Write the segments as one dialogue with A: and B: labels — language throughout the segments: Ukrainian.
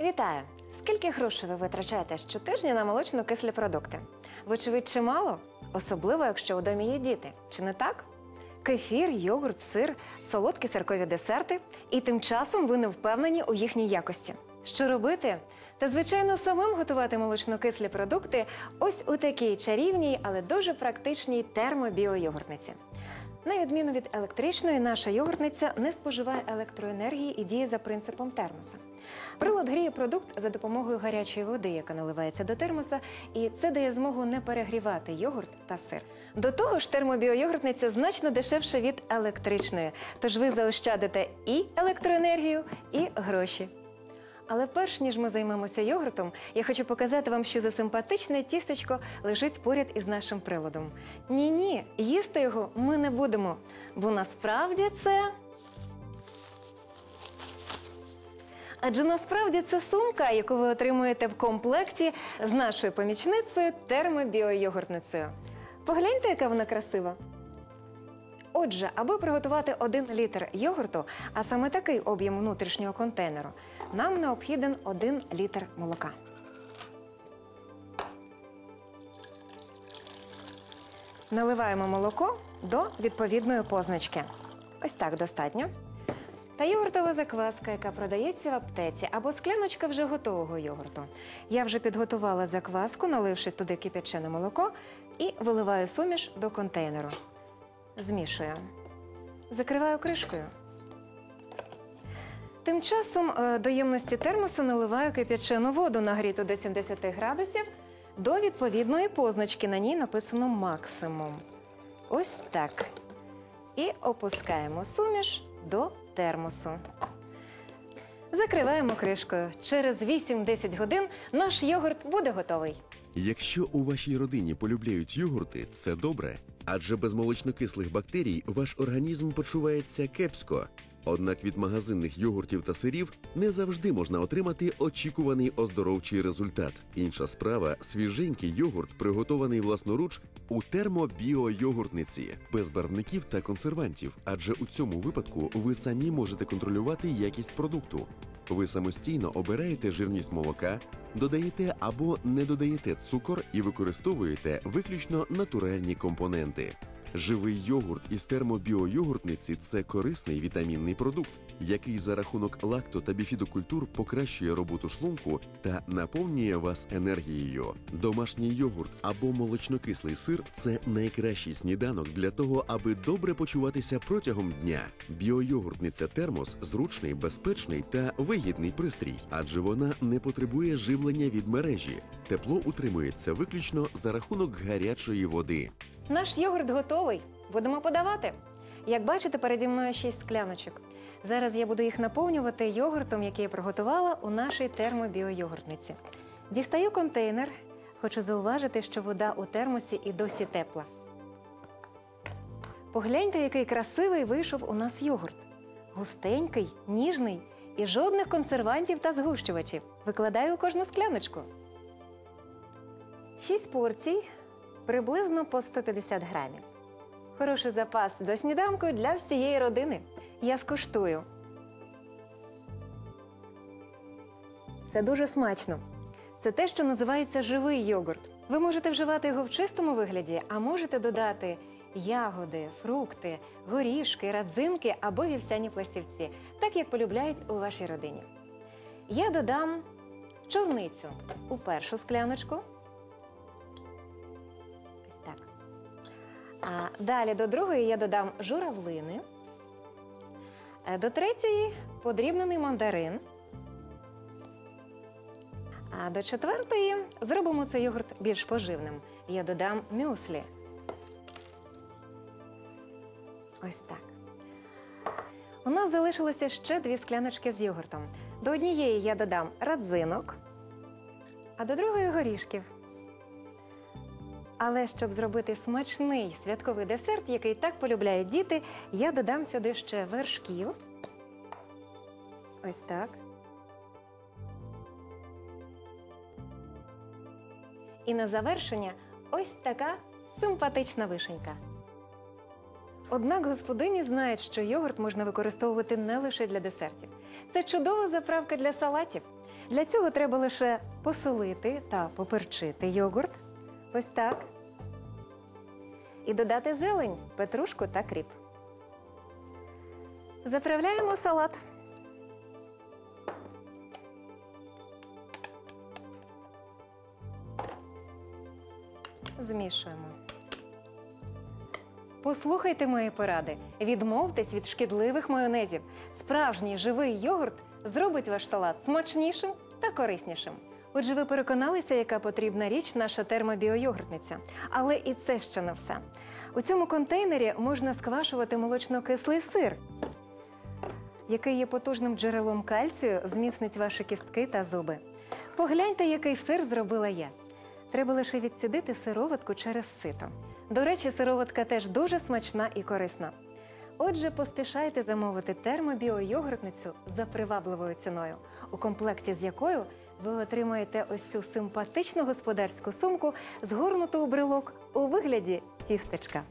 A: Вітаю! Скільки грошей ви витрачаєте щотижня на молочно-кислі продукти? Вочевидь, чимало, особливо якщо у домі є діти. Чи не так? Кефір, йогурт, сир, солодкі сиркові десерти, і тим часом ви не впевнені у їхній якості. Що робити? Та звичайно самим готувати молочно-кислі продукти ось у такій чарівній, але дуже практичній термобіойогуртниці. На відміну від електричної, наша йогуртниця не споживає електроенергії і діє за принципом термоса. Прилад гріє продукт за допомогою гарячої води, яка наливається до термоса, і це дає змогу не перегрівати йогурт та сир. До того ж, термобіойогуртниця значно дешевша від електричної, тож ви заощадите і електроенергію, і гроші. Але перш ніж ми займемося йогуртом, я хочу показати вам, що за симпатичне тістечко лежить поряд із нашим приладом. Ні, ні, їсти його ми не будемо, бо насправді це. Адже насправді це сумка, яку ви отримуєте в комплекті з нашою помічницею термобіойогуртницею. Погляньте, яка вона красива. Отже, аби приготувати 1 літр йогурту, а саме такий об'єм внутрішнього контейнеру, нам необхіден 1 літр молока. Наливаємо молоко до відповідної позначки. Ось так достатньо. Та йогуртова закваска, яка продається в аптеці, або скляночка вже готового йогурту. Я вже підготувала закваску, наливши туди кип'ячене молоко, і виливаю суміш до контейнеру. Змішую. Закриваю кришкою. Тим часом е, до ємності термоса наливаю кип'ячену воду, нагріту до 70 градусів, до відповідної позначки. На ній написано максимум. Ось так. І опускаємо суміш до термосу. Закриваємо кришкою. Через 8-10 годин наш йогурт буде готовий.
B: Якщо у вашій родині полюбляють йогурти, це добре, адже без молочнокислих бактерій ваш організм почувається кепсько. Однак від магазинних йогуртів та сирів не завжди можна отримати очікуваний оздоровчий результат. Інша справа свіженький йогурт, приготований власноруч у термобіойогуртниці, без барвників та консервантів, адже у цьому випадку ви самі можете контролювати якість продукту. Ви самостійно обираєте жирність молока, додаєте або не додаєте цукор і використовуєте виключно натуральні компоненти. Живий йогурт із термобіойогуртниці це корисний вітамінний продукт, який за рахунок лакто та біфідокультур покращує роботу шлунку та наповнює вас енергією. Домашній йогурт або молочнокислий сир це найкращий сніданок для того, аби добре почуватися протягом дня. Біойогуртниця термос зручний, безпечний та вигідний пристрій, адже вона не потребує живлення від мережі. Тепло утримується виключно за рахунок гарячої води.
A: Наш йогурт готовий. Будемо подавати. Як бачите, переді мною 6 скляночок. Зараз я буду їх наповнювати йогуртом, який я приготувала у нашій термобіойогуртниці. Дістаю контейнер. Хочу зауважити, що вода у термосі і досі тепла. Погляньте, який красивий вийшов у нас йогурт. Густенький, ніжний і жодних консервантів та згущувачів. Викладаю у кожну скляночку. 6 порцій приблизно по 150 грамів. Хороший запас до сніданку для всієї родини. Я скуштую. Це дуже смачно. Це те, що називається живий йогурт. Ви можете вживати його в чистому вигляді, а можете додати ягоди, фрукти, горішки, радзинки або вівсяні пластівці, так як полюбляють у вашій родині. Я додам чорницю у першу скляночку. А далі до другої я додам журавлини. Е, До третьої подрібнений мандарин. А до четвертої зробимо цей йогурт більш поживним. Я додам мюслі. Ось так. У нас залишилося ще дві скляночки з йогуртом. До однієї я додам радзинок, а до другої горішків. Але щоб зробити смачний святковий десерт, який так полюбляють діти, я додам сюди ще вершків. Ось так. І на завершення ось така симпатична вишенька. Однак господині знають, що йогурт можна використовувати не лише для десертів. Це чудова заправка для салатів. Для цього треба лише посолити та поперчити йогурт. Ось так. І додати зелень, петрушку та кріп. Заправляємо салат. Змішуємо. Послухайте мої поради. Відмовтесь від шкідливих майонезів. Справжній живий йогурт зробить ваш салат смачнішим та кориснішим. Отже, ви переконалися, яка потрібна річ наша термобіойогуртниця. Але і це ще не все. У цьому контейнері можна сквашувати молочно-кислий сир, який є потужним джерелом кальцію, зміцнить ваші кістки та зуби. Погляньте, який сир зробила я. Треба лише відсідити сироватку через сито. До речі, сироватка теж дуже смачна і корисна. Отже, поспішайте замовити термобіойогуртницю за привабливою ціною, у комплекті з якою ви отримаєте ось цю симпатичну господарську сумку, згорнуту у брелок у вигляді тістечка.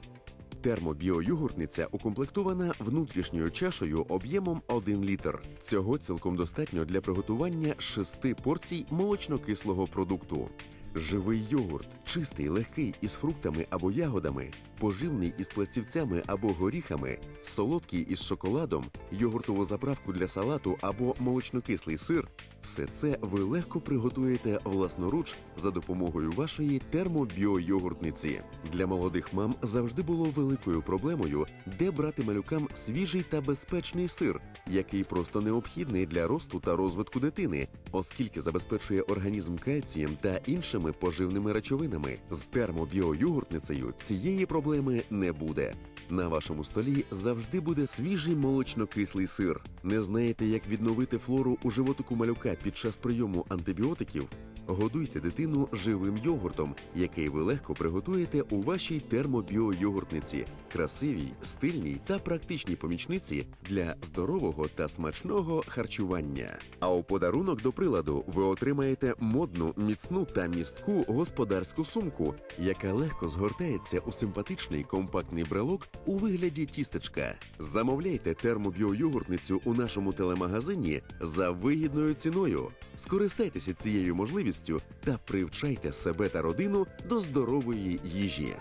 B: Термобіойогуртниця укомплектована внутрішньою чашею об'ємом 1 літр. Цього цілком достатньо для приготування 6 порцій молочно-кислого продукту. Живий йогурт, чистий, легкий із фруктами або ягодами, поживний із пластівцями або горіхами, солодкий із шоколадом, йогуртову заправку для салату або молочно-кислий сир все це ви легко приготуєте власноруч за допомогою вашої термобіойогуртниці. Для молодих мам завжди було великою проблемою, де брати малюкам свіжий та безпечний сир, який просто необхідний для росту та розвитку дитини, оскільки забезпечує організм кальцієм та іншими поживними речовинами. З термобіойогуртницею цієї проблеми не буде. На вашому столі завжди буде свіжий молочно-кислий сир. Не знаєте, як відновити флору у животику малюка під час прийому антибіотиків? Годуйте дитину живим йогуртом, який ви легко приготуєте у вашій термобіойогуртниці, красивій, стильній та практичній помічниці для здорового та смачного харчування. А у подарунок до приладу ви отримаєте модну, міцну та містку господарську сумку, яка легко згортається у симпатичний компактний брелок у вигляді тістечка. Замовляйте термобіойогуртницю у нашому телемагазині за вигідною ціною. Скористайтеся цією можливістю та привчайте себе та родину до здорової їжі.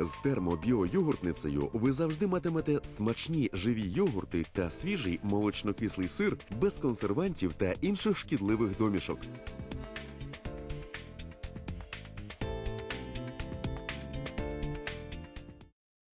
B: З термобіоюгуртницею. ви завжди матимете смачні живі йогурти та свіжий молочно-кислий сир без консервантів та інших шкідливих домішок.